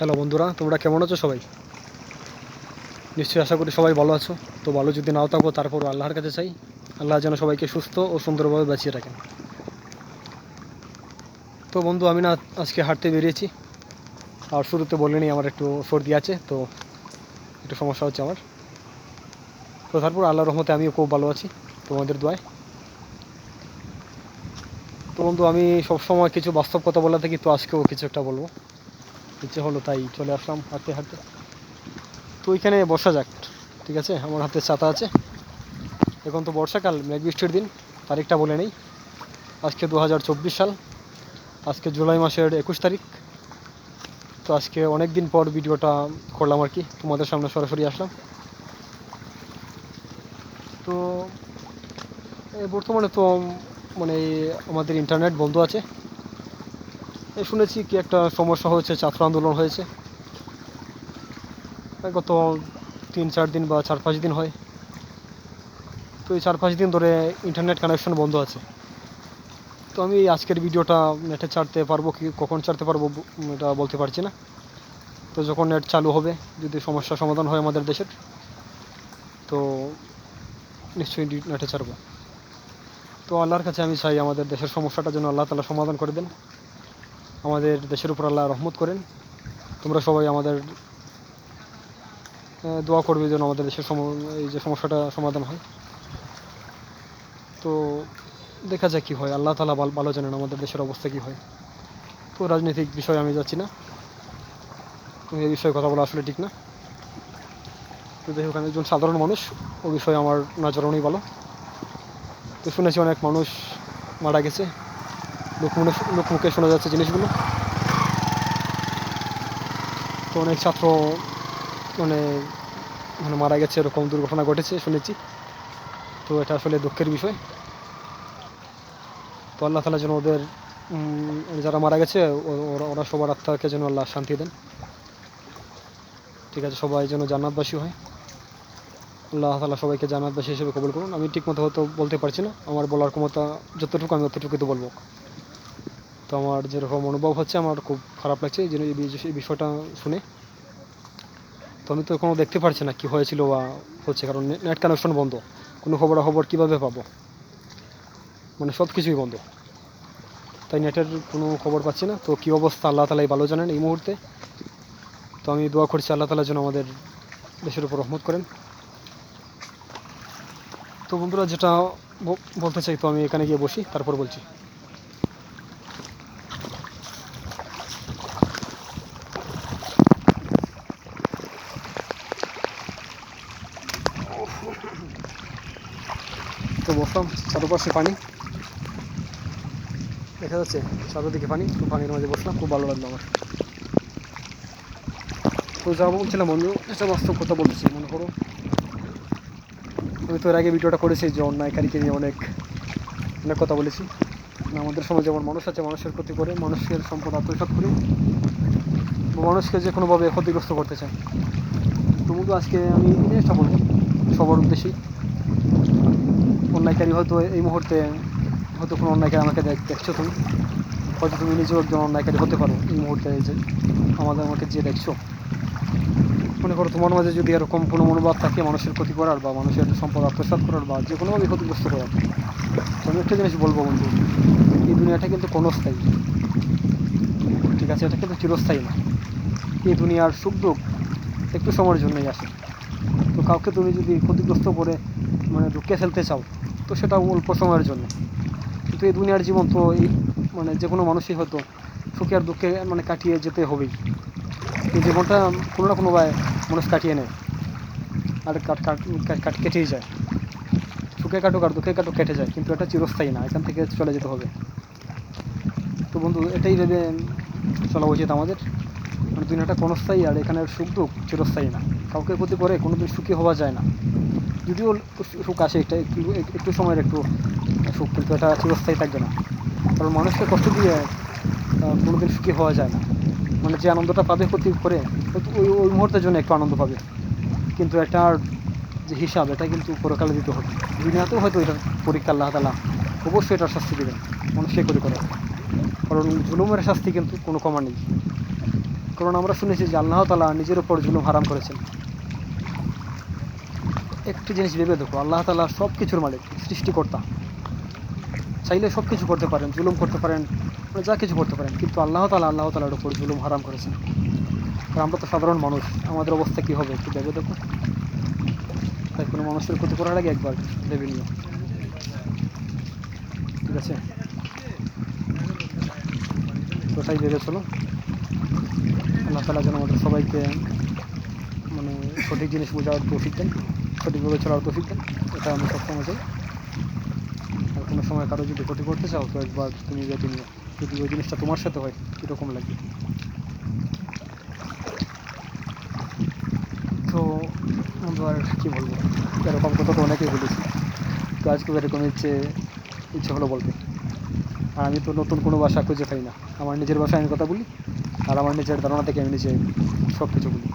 Hello বন্ধুরা, তোমরা কেমন আছো সবাই? নিশ্চয়ই আশা করি সবাই ভালো আছো। তো ভালো যদি নাও থাকো তারপর আল্লাহর কাছে চাই। আল্লাহ যেন সবাইকে সুস্থ ও সুন্দরভাবে বাঁচিয়ে রাখেন। তো বন্ধু, আমি না আজকে হাঁটতে বেরিয়েছি। আর শুরুতে বলিনি, আমার একটু সর্দি আছে, তো একটু সমস্যা হচ্ছে আমার। তো তারপর আল্লাহর রহমতে আমিও খুব ভালো আছি, তোমাদের দোয়ায়। তো বন্ধু, আমি সবসময় কিছু বাস্তব কথা বলা থাকি, তো আজকেও কিছু একটা বলব। ইচ্ছে হলো, তাই চলে আসলাম হাঁটতে হাঁটতে। তো ওইখানে বর্ষা যাক, ঠিক আছে? আমার হাতে ছাতা আছে। এখন তো বর্ষাকাল, মেঘ বৃষ্টির দিন, তারিখটা বলে নেই। আজকে দু হাজার চব্বিশ সাল, আজকে জুলাই মাসের একুশ তারিখ। তো আজকে অনেক দিন পর ভিডিওটা করলাম আর কি, তোমাদের সামনে সরাসরি আসলাম। তো বর্তমানে তো মানে আমাদের ইন্টারনেট বন্ধ আছে। শুনেছি কি একটা সমস্যা হয়েছে, ছাত্র আন্দোলন হয়েছে। গত তিন, চার দিন বা চার, পাঁচ দিন হয়। তো এই চার, পাঁচ দিন ধরে ইন্টারনেট কানেকশন বন্ধ আছে। তো আমি আজকের ভিডিওটা নেটে ছাড়তে পারব কি, কখন ছাড়তে পারব এটা বলতে পারছি না। তো যখন নেট চালু হবে, যদি সমস্যা সমাধান হয় আমাদের দেশের, তো নিশ্চয়ই নেটে ছাড়বো। তো আল্লাহর কাছে আমি চাই আমাদের দেশের সমস্যাটা যেন আল্লাহ তালা সমাধান করে দেন। আমাদের দেশের উপর আল্লাহ রহমত করেন। তোমরা সবাই আমাদের দোয়া করবে যেন আমাদের দেশের সম, এই যে সমস্যাটা সমাধান হয়। তো দেখা যাক কী হয়। আল্লাহ তালা ভালো- জানেন আমাদের দেশের অবস্থা কী হয়। তো রাজনৈতিক বিষয়ে আমি যাচ্ছি না। এই বিষয়ে কথা বলা আসলে ঠিক না। তো যাই ওখানে একজন সাধারণ মানুষ। ও বিষয়ে আমার নজরণই ভালো। তো শুনেছি অনেক মানুষ মারা গেছে। লোকমুখে লোকমুখে শোনা যাচ্ছে জিনিসগুলো। তো অনেক ছাত্র মানে মানে মারা গেছে, এরকম দুর্ঘটনা ঘটেছে, শুনেছি। তো এটা আসলে দুঃখের বিষয়। তো আল্লাহ তালা যেন ওদের যারা মারা গেছে ওরা সবার আত্মাকে যেন আল্লাহ শান্তি দেন। ঠিক আছে, সবাই যেন জান্নাতবাসী হয়। আল্লাহ তালা সবাইকে জান্নাতবাসী হিসেবে কবল করুন। আমি ঠিক মতো হয়তো বলতে পারছি না। আমার বলার ক্ষমতা যতটুকু আমি অতটুকুই তো বলব। তো আমার যেরকম অনুভব হচ্ছে, আমার খুব খারাপ লাগছে। জন্য এই বিষয়টা শুনে। তো আমি তো কোনো দেখতে পারছি না কী হয়েছিল বা হচ্ছে, কারণ নেট কানেকশন বন্ধ। কোনো খবরাখবর কীভাবে পাবো? মানে সব কিছুই বন্ধ। তাই নেটের কোনো খবর পাচ্ছি না। তো কী অবস্থা? আল্লাহ তালাই ভালো জানেন এই মুহূর্তে। তো আমি দোয়া করছি আল্লাহ তালা যেন আমাদের দেশের উপর রহমত করেন। তো বন্ধুরা, যেটা বলতে চাই, তো আমি এখানে গিয়ে বসি, তারপর বলছি। বসলাম, চারপাশে পানি। দেখা যাচ্ছে চারদিকে পানি, তো পানির মাঝে বসলাম, খুব ভালো লাগল আমার। তো যা বলছিলাম বন্ধু একটা বাস্তব কথা বলতেছি, মনে করো। আমি তো এর আগে ভিডিওটা করেছি যে অন্যায়কারীকে নিয়ে অনেক অনেক কথা বলেছি। আমাদের সমাজে যেমন মানুষ আছে, মানুষের ক্ষতি করে, মানুষের সম্পদ আত্মসাৎ করে মানুষকে যে কোনোভাবে ক্ষতিগ্রস্ত করতে চায়। তো বন্ধু, আজকে আমি এই জিনিসটা বলব, সবার উদ্দেশ্যেই। অন্যায়কারী হয়তো এই মুহূর্তে হয়তো কোনো অন্যায়কারী আমাকে দেখছ তুমি। হয়তো তুমি নিজেও একজন অন্যায়কারী হতে পারো এই মুহূর্তে যে আমাদের আমাকে যে দেখছ। মনে করো তোমার মাঝে যদি এরকম কোনো মনোভাব থাকে মানুষের ক্ষতি করার বা মানুষের সম্পদ আত্মসাৎ করার বা যে কোনোভাবে ক্ষতিগ্রস্ত করার আমি একটা জিনিস বলব বন্ধু, এই দুনিয়াটা কিন্তু ক্ষণস্থায়ী। ঠিক আছে, এটা কিন্তু চিরস্থায়ী না। এই দুনিয়ার সুখ দুঃখ একটু সময়ের জন্যই আসে। তো কাউকে তুমি যদি ক্ষতিগ্রস্ত করে মানে ঢুকে ফেলতে চাও তো সেটা অল্প সময়ের জন্য। কিন্তু এই দুনিয়ার জীবন তো এই মানে যে কোনো মানুষই হয়তো সুখে আর দুঃখে মানে কাটিয়ে যেতে হবেই। এই জীবনটা কোনো না কোনোভাবে মানুষ কাটিয়ে নেয়। আর কাট কাট, কাট- কাট কেটেই যায়। সুখে কাটুক আর দুঃখে কাটুক, কেটে যায়। কিন্তু এটা চিরস্থায়ী না, এখান থেকে চলে যেতে হবে। তো বন্ধু, এটাই ভেবে চলা উচিত আমাদের। মানে দুনিয়াটা ক্ষণস্থায়ী আর এখানের সুখ দুঃখ চিরস্থায়ী না। কাউকে ক্ষতি করে কোনোদিন সুখী হওয়া যায় না। যদিও সুখ আসে, এটা একটু একটু সময়ের একটু সুখ, কিন্তু এটা চিরস্থায়ী থাকবে না। কারণ মানুষকে কষ্ট দিয়ে কোনোদিন সুখী হওয়া যায় না। মানে যে আনন্দটা পাবে ক্ষতি করে ওই ওই মুহূর্তের জন্য একটু আনন্দ পাবে। কিন্তু এটার যে হিসাব, এটা কিন্তু পরকালে দিতে হবে। দুনিয়াতেও হয়তো এটার পরীক্ষা আল্লাহ তালা অবশ্যই এটার শাস্তি দেবেন, মানুষকে করে করে কারণ জুলুমের শাস্তি কিন্তু কোনো কমা নেই। কারণ আমরা শুনেছি যে আল্লাহ তালা নিজের ওপর জুলুম হারাম করেছেন। একটি জিনিস ভেবে দেখো, আল্লাহ তালা সব কিছুর মালিক, সৃষ্টিকর্তা। চাইলে সব কিছু করতে পারেন, জুলুম করতে পারেন মানে যা কিছু করতে পারেন, কিন্তু আল্লাহ তালা আল্লাহ তালার উপর জুলুম হারাম করেছেন। আর আমরা তো সাধারণ মানুষ, আমাদের অবস্থা কী হবে একটু ভেবে দেখো। তাই কোনো মানুষের ক্ষতি করার আগে একবার ভেবে নিও। ঠিক আছে? তাই ভেবে চলো। আল্লাহ তালা যেন আমাদের সবাইকে মানে সঠিক জিনিস বোঝার তৌফিক সঠিকভাবে চলার তৌফিক দেন এটা আমি সবসময় চাই। আর কোনো সময় কারও যদি ক্ষতি করতে চাও, তো একবার তুমি ভেবে নিও। যদি ওই জিনিসটা তোমার সাথে হয়, কীরকম লাগবে তো আর কী বলব? এরকম কথা তো অনেকেই বলেছি। তো আজকে এরকম ইচ্ছে ইচ্ছে হলো বলতে। আর আমি তো নতুন কোনো ভাষা খুঁজে পাই না। আমার নিজের ভাষায় আমি কথা বলি, আর আমার নিজের ধারণা থেকে আমি নিজে সব কিছু বলি।